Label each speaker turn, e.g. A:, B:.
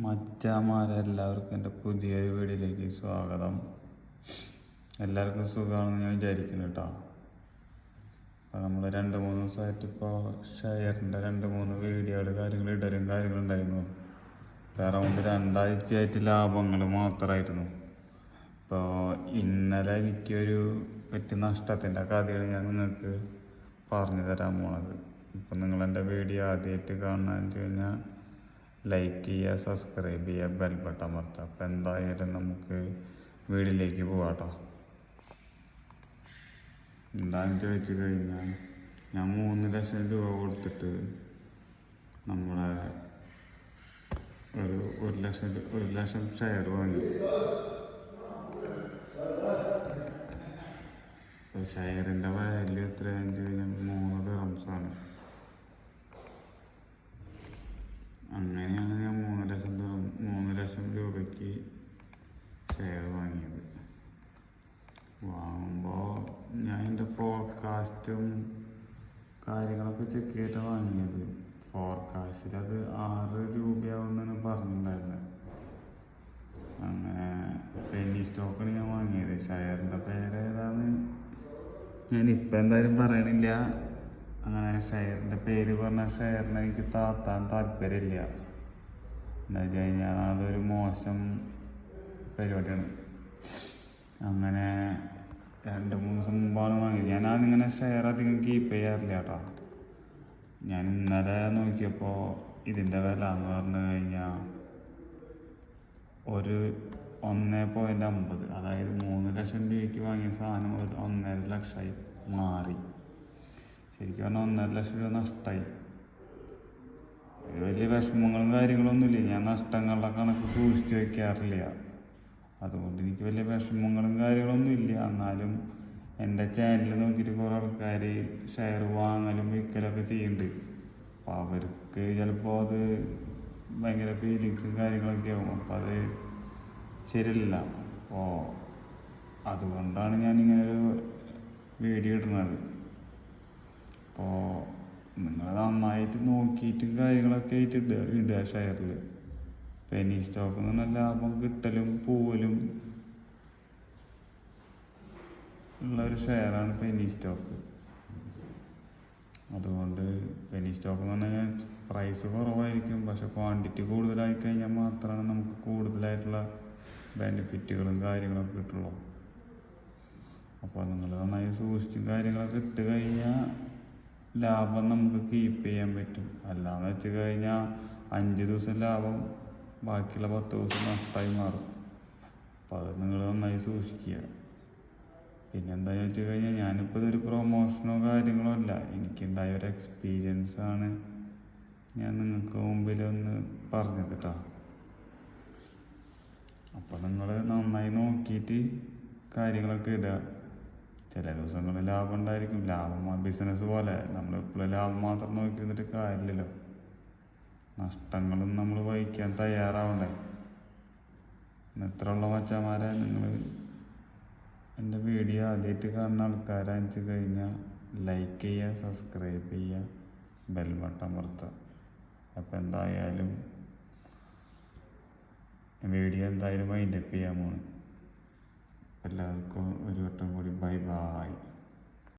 A: മച്ചാമാരെ എല്ലാവർക്കും എന്റെ പുതിയൊരു വീഡിയോയിലേക്ക് സ്വാഗതം. എല്ലാവർക്കും സുഖമാണെന്ന് ഞാൻ വിചാരിക്കുന്നു കേട്ടോ. അപ്പോൾ നമ്മൾ രണ്ട് മൂന്ന് ദിവസമായിട്ട് ഇപ്പോൾ ഷെയറിന്റെ രണ്ട് മൂന്ന് വീഡിയോകൾ കാര്യങ്ങൾ ഇടലും കാര്യങ്ങളുണ്ടായിരുന്നു അറൗണ്ട് രണ്ടാഴ്ചയായിട്ട് ലാഭങ്ങൾ മാത്രമായിരുന്നു. ഇപ്പോൾ ഇന്നലെ എനിക്കൊരു പറ്റിയ നഷ്ടത്തിന്റെ കഥയാണ് ഞാൻ നിങ്ങൾക്ക് പറഞ്ഞു തരാൻ പോണത്. ഇപ്പം നിങ്ങളെന്റെ വീഡിയോ ആദ്യമായിട്ട് കാണുകയെന്ന് വെച്ച് കഴിഞ്ഞാൽ ലൈക്ക് ചെയ്യുക സബ്സ്ക്രൈബ് ചെയ്യുക ബെൽ ബട്ടൺ അമർത്തുക. അപ്പോൾ എന്തായാലും നമുക്ക് വീഡിയോയിലേക്ക് പോകാട്ടോ കേട്ടോ എന്താണെന്ന് ചോദിച്ചു കഴിഞ്ഞാൽ ഞാൻ മൂന്ന് ലക്ഷം രൂപ കൊടുത്തിട്ട് നമ്മളെ ഒരു ഒരു ലക്ഷം ഒരു ലക്ഷം ഷെയർ വാങ്ങി. ഷെയറിന്റെ വാല്യൂ എത്രയാണെന്ന് കഴിഞ്ഞാൽ മൂന്ന് ദിറംസാണ് അങ്ങനെയാണ് ഞാൻ മൂന്ന് ലക്ഷം ദിറം മൂന്ന് ലക്ഷം രൂപയ്ക്ക് ഷെയർ വാങ്ങിയത് വാങ്ങുമ്പോൾ ഞാൻ എന്റെ ഫോർകാസ്റ്റും കാര്യങ്ങളൊക്കെ ചെക്ക് ചെയ്തിട്ട് വാങ്ങിയത്. ഫോർകാസ്റ്റിൽ അത് ആറ് രൂപയാവുമെന്നാണ് പറഞ്ഞിട്ടുണ്ടായിരുന്നത് അങ്ങനെ പെന്നി സ്റ്റോക്കാണ് ഞാൻ വാങ്ങിയത്. ഷെയറിന്റെ പേര് ഞാൻ ഇപ്പം എന്തായാലും പറയണില്ല. അങ്ങനെ ഷെയറിന്റെ പേര് പറഞ്ഞ ഷെയറിനെ എനിക്ക് താത്താൻ താല്പര്യമില്ല. എന്താ വെച്ച് കഴിഞ്ഞാൽ അതൊരു മോശം പരിപാടിയാണ്. അങ്ങനെ രണ്ട് മൂന്ന് ദിവസം മുമ്പാണ് വാങ്ങിയത് ഞാനാണിങ്ങനെ ഷെയർ അധികം കീപ്പ് ചെയ്യാറില്ല കേട്ടോ. ഞാൻ ഇന്നലെ നോക്കിയപ്പോൾ ഇതിന്റെ വില എന്ന് പറഞ്ഞു കഴിഞ്ഞാൽ ഒരു ഒന്ന് പോയിന്റ് അമ്പത്. അതായത് മൂന്ന് ലക്ഷം രൂപയ്ക്ക് വാങ്ങിയ സാധനം ഒരു ഒന്നര ലക്ഷമായി മാറി. ശരിക്കും പറഞ്ഞാൽ ഒന്നര ലക്ഷം രൂപ നഷ്ടമായി വലിയ വിഷമങ്ങളും കാര്യങ്ങളൊന്നുമില്ല. ഞാൻ നഷ്ടങ്ങളുടെ കണക്ക് സൂക്ഷിച്ചു വെക്കാറില്ല. അതുകൊണ്ട് എനിക്ക് വലിയ വിഷമങ്ങളും കാര്യങ്ങളൊന്നും ഇല്ല. എന്നാലും എന്റെ ചാനൽ നോക്കിയിട്ട് കുറേ ആൾക്കാർ ഷെയർ വാങ്ങലും വിൽക്കലൊക്കെ ചെയ്യുന്നുണ്ട്. അപ്പോൾ അവർക്ക് ചിലപ്പോൾ അത് ഭയങ്കര ഫീലിങ്സും കാര്യങ്ങളൊക്കെ ആവും. അപ്പോൾ അത് ശരിയല്ല. അപ്പോൾ അതുകൊണ്ടാണ് ഒരു വീഡിയോ ഇടുന്നത്. അപ്പോൾ നിങ്ങൾ നന്നായിട്ട് നോക്കിയിട്ടും കാര്യങ്ങളൊക്കെ ആയിട്ട് ഇടുക ഇടുക ഷെയറിൽ പെനി സ്റ്റോക്ക് എന്ന് പറഞ്ഞാൽ ലാഭം കിട്ടലും പോവലും ഉള്ള ഒരു ഷെയറാണ് പെനി സ്റ്റോക്ക് അതുകൊണ്ട് പെനി സ്റ്റോക്ക് എന്ന് പറഞ്ഞാൽ പ്രൈസ് കുറവായിരിക്കും. പക്ഷെ ക്വാണ്ടിറ്റി കൂടുതലായി കഴിഞ്ഞാൽ മാത്രമാണ് നമുക്ക് കൂടുതലായിട്ടുള്ള ബെനിഫിറ്റുകളും കാര്യങ്ങളൊക്കെ കിട്ടുള്ളൂ. അപ്പോൾ നിങ്ങൾ നന്നായി സൂക്ഷിച്ചും കാര്യങ്ങളൊക്കെ ഇട്ട് കഴിഞ്ഞാൽ ലാഭം നമുക്ക് കീപ്പ് ചെയ്യാൻ പറ്റും. അല്ലാന്ന് വെച്ച് കഴിഞ്ഞാൽ അഞ്ച് ദിവസം ലാഭം ബാക്കിയുള്ള പത്ത് ദിവസം നഷ്ടമായി മാറും. അപ്പോൾ അത് നിങ്ങൾ നന്നായി സൂക്ഷിക്കുക. പിന്നെ എന്താണെന്ന് വെച്ച് കഴിഞ്ഞാൽ ഞാനിപ്പോൾ ഇതൊരു പ്രൊമോഷനോ കാര്യങ്ങളോ അല്ല. എനിക്കുണ്ടായ ഒരു എക്സ്പീരിയൻസ് ആണ് ഞാൻ നിങ്ങൾക്ക് മുമ്പിൽ ഒന്ന് പറഞ്ഞത് കേട്ടോ അപ്പോൾ നിങ്ങൾ നന്നായി നോക്കിയിട്ട് കാര്യങ്ങളൊക്കെ ഇടുക. ചില ദിവസങ്ങളിൽ ലാഭം ഉണ്ടായിരിക്കും. ലാഭം ബിസിനസ് പോലെ. നമ്മൾ എപ്പോഴും ലാഭം മാത്രം നോക്കി നിന്നിട്ട് കാര്യമില്ലല്ലോ. നഷ്ടങ്ങളും നമ്മൾ വഹിക്കാൻ തയ്യാറാവണ്ടേ? ഇത്രയുള്ള മച്ചന്മാരെ നിങ്ങൾ? എന്റെ വീഡിയോ ആദ്യമായിട്ട് കാണുന്ന ആൾക്കാരാന്ന് വെച്ച് കഴിഞ്ഞാൽ ലൈക്ക് ചെയ്യുക സബ്സ്ക്രൈബ് ചെയ്യുക ബെൽ ബട്ടൺ അമർത്തുക. അപ്പോൾ എന്തായാലും വീഡിയോ എന്തായാലും അതിന്റെ ചെയ്യാൻ പോണ്. എല്ലാവർക്കും ഒരു വട്ടം കൂടി ബൈ ബായ്